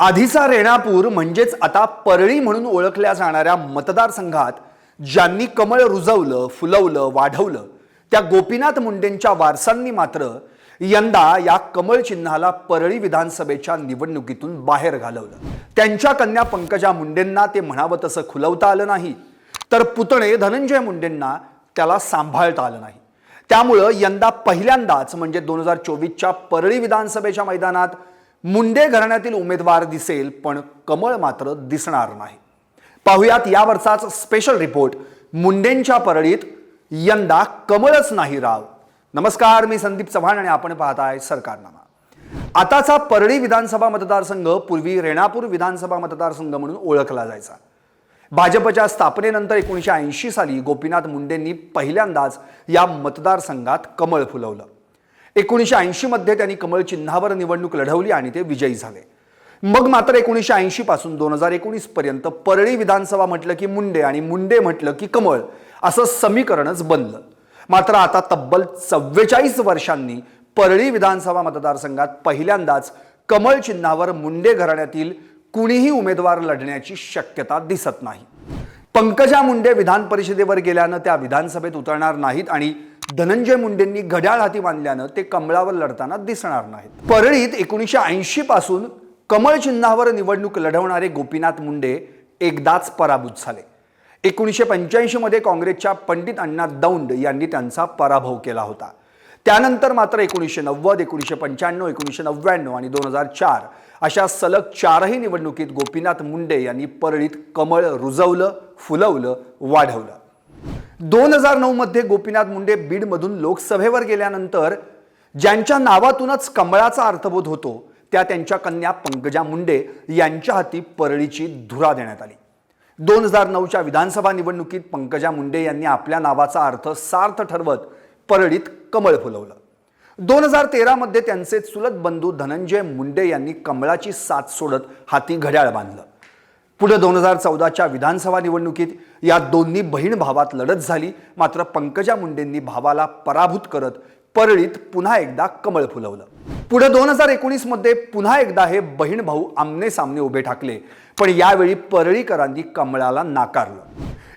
आधीचा रेणापूर म्हणजेच आता परळी म्हणून ओळखल्या जाणाऱ्या मतदारसंघात ज्यांनी कमळ रुजवलं फुलवलं वाढवलं त्या गोपीनाथ मुंडेंच्या वारसांनी मात्र यंदा या कमळ चिन्हाला परळी विधानसभेच्या निवडणुकीतून बाहेर घालवलं. त्यांच्या कन्या पंकजा मुंडेंना ते म्हणावं तसं खुलवता आलं नाही तर पुतणे धनंजय मुंडेंना त्याला सांभाळता आलं नाही. त्यामुळं यंदा पहिल्यांदाच म्हणजे दोन हजार चोवीसच्या परळी विधानसभेच्या मैदानात मुंडे घराण्यातील उमेदवार दिसेल पण कमळ मात्र दिसणार नाही. पाहुयात यावरचाच स्पेशल रिपोर्ट मुंडेंच्या परळीत यंदा कमळच नाही राव. नमस्कार मी संदीप चव्हाण आणि आपण पाहताय सरकारनामा. आताचा परळी विधानसभा मतदारसंघ पूर्वी रेणापूर विधानसभा मतदारसंघ म्हणून ओळखला जायचा. भाजपच्या स्थापनेनंतर एकोणीसशे ऐंशी साली गोपीनाथ मुंडेंनी पहिल्यांदाच या मतदारसंघात कमळ फुलवलं. एकोणीसशे ऐंशीमध्ये त्यांनी कमळ चिन्हावर निवडणूक लढवली आणि ते विजयी झाले. मग मात्र एकोणीसशे ऐंशी पासून दोन हजार एकोणीस पर्यंत परळी विधानसभा म्हटलं की मुंडे आणि मुंडे म्हटलं की कमळ असं समीकरणच बनलं. मात्र आता तब्बल चव्वेचाळीस वर्षांनी परळी विधानसभा मतदारसंघात पहिल्यांदाच कमळ चिन्हावर मुंडे घराण्यातील कुणीही उमेदवार लढण्याची शक्यता दिसत नाही. पंकजा मुंडे विधान परिषदेवर गेल्यानं त्या विधानसभेत उतरणार नाहीत आणि धनंजय मुंडेंनी घड्याळ हाती बांधल्यानं ते कमळावर लढताना दिसणार नाहीत. परळीत एकोणीसशे ऐंशी पासून कमळ चिन्हावर निवडणूक लढवणारे गोपीनाथ मुंडे एकदाच पराभूत झाले. एकोणीसशे पंच्याऐंशी मध्ये काँग्रेसच्या पंडित अण्णा दौंड यांनी त्यांचा पराभव केला होता. त्यानंतर मात्र एकोणीसशे नव्वद एकोणीसशे पंच्याण्णव एकोणीसशे नव्याण्णव आणि दोन हजार चार अशा सलग चारही निवडणुकीत गोपीनाथ मुंडे यांनी परळीत कमळ रुजवलं फुलवलं वाढवलं. दोन हजार नऊ मध्ये गोपीनाथ मुंडे बीडमधून लोकसभेवर गेल्यानंतर ज्यांच्या नावातूनच कमळाचा अर्थबोध होतो त्या त्यांच्या कन्या पंकजा मुंडे यांच्या हाती परळीची धुरा देण्यात आली. दोन हजार नऊच्या विधानसभा निवडणुकीत पंकजा मुंडे यांनी आपल्या नावाचा अर्थ सार्थ ठरवत परळीत कमळ फुलवलं. दोन हजार तेरामध्ये त्यांचे चुलत बंधू धनंजय मुंडे यांनी कमळाची साथ सोडत हाती घड्याळ बांधलं. पुढे दोन हजार चौदाच्या विधानसभा निवडणुकीत या दोन्ही बहीण भावात लढत झाली. मात्र पंकजा मुंडेंनी भावाला पराभूत करत परळीत पुन्हा एकदा कमळ फुलवलं. पुढे दोन हजार एकोणीसमध्ये पुन्हा एकदा हे बहीण भाऊ आमने सामने उभे ठाकले. पण यावेळी परळीकरांनी कमळाला नाकारलं.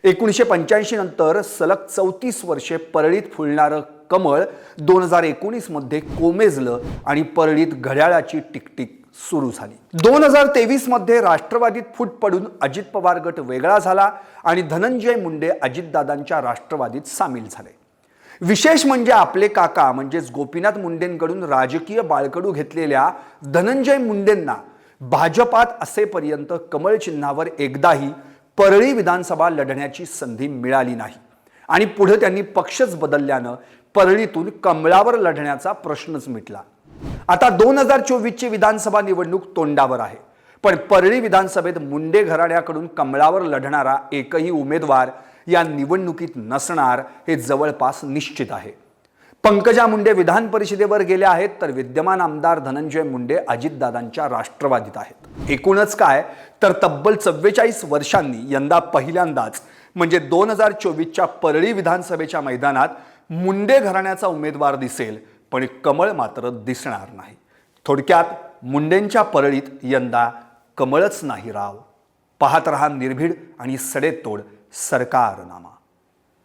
एकोणीसशे पंच्याऐंशी नंतर सलग चौतीस वर्षे परळीत फुलणारं कमळ दोन हजार एकोणीसमध्ये कोमेजलं आणि परळीत घड्याळाची टिकटिक सुरू झाली. दोन हजार तेवीसमध्ये राष्ट्रवादीत फूट पडून अजित पवार गट वेगळा झाला आणि धनंजय मुंडे अजितदादांच्या राष्ट्रवादीत सामील झाले. विशेष म्हणजे आपले काका म्हणजेच गोपीनाथ मुंडेंकडून राजकीय बाळकडू घेतलेल्या धनंजय मुंडेंना भाजपात असेपर्यंत कमळ चिन्हावर एकदाही परळी विधानसभा लढण्याची संधी मिळाली नाही. आणि पुढे त्यांनी पक्षच बदलल्यानं परळीतून कमळावर लढण्याचा प्रश्नच मिटला. आता दोन हजार चोवीसची विधानसभा निवडणूक तोंडावर आहे. पण परळी विधानसभेत मुंडे घराण्याकडून कमळावर लढणारा एकही उमेदवार या निवडणुकीत नसणार हे जवळपास निश्चित आहे. पंकजा मुंडे विधान परिषदेवर गेल्या आहेत तर विद्यमान आमदार धनंजय मुंडे अजितदादांच्या राष्ट्रवादीत आहेत. एकूणच काय? तर तब्बल चव्वेचाळीस वर्षांनी यंदा पहिल्यांदाच म्हणजे दोन हजार चोवीसच्या परळी विधानसभेच्या मैदानात मुंडे घराण्याचा उमेदवार दिसेल पण कमळ मात्र दिसणार नाही. थोडक्यात मुंडेंच्या परळीत यंदा कमळच नाही राव. पाहत रहा निर्भीड आणि सडेतोड सरकारनामा.